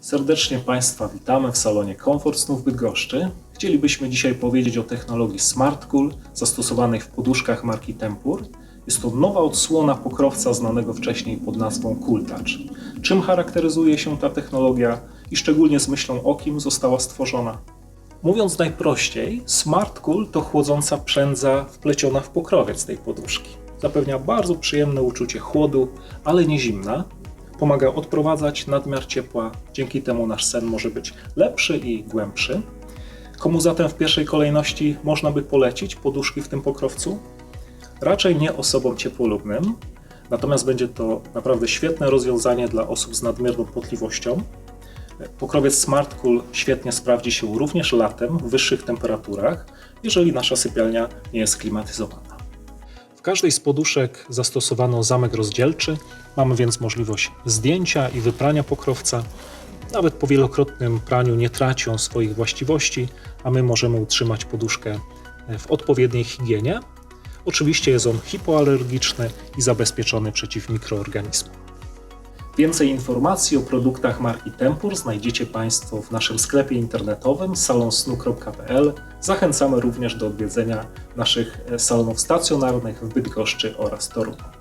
Serdecznie Państwa witamy w salonie Komfort Snów Bydgoszczy. Chcielibyśmy dzisiaj powiedzieć o technologii SmartCool zastosowanej w poduszkach marki Tempur. Jest to nowa odsłona pokrowca znanego wcześniej pod nazwą Cool Touch. Czym charakteryzuje się ta technologia i szczególnie z myślą o kim została stworzona? Mówiąc najprościej, SmartCool to chłodząca przędza wpleciona w pokrowiec tej poduszki. Zapewnia bardzo przyjemne uczucie chłodu, ale nie zimna. Pomaga odprowadzać nadmiar ciepła, dzięki temu nasz sen może być lepszy i głębszy. Komu zatem w pierwszej kolejności można by polecić poduszki w tym pokrowcu? Raczej nie osobom ciepłolubnym, natomiast będzie to naprawdę świetne rozwiązanie dla osób z nadmierną potliwością. Pokrowiec Smart Cool świetnie sprawdzi się również latem w wyższych temperaturach, jeżeli nasza sypialnia nie jest klimatyzowana. Każdej z poduszek zastosowano zamek rozdzielczy, mamy więc możliwość zdjęcia i wyprania pokrowca. Nawet po wielokrotnym praniu nie traci on swoich właściwości, a my możemy utrzymać poduszkę w odpowiedniej higienie. Oczywiście jest on hipoalergiczny i zabezpieczony przeciw mikroorganizmom. Więcej informacji o produktach marki Tempur znajdziecie Państwo w naszym sklepie internetowym salonsnu.pl. Zachęcamy również do odwiedzenia naszych salonów stacjonarnych w Bydgoszczy oraz Toruniu.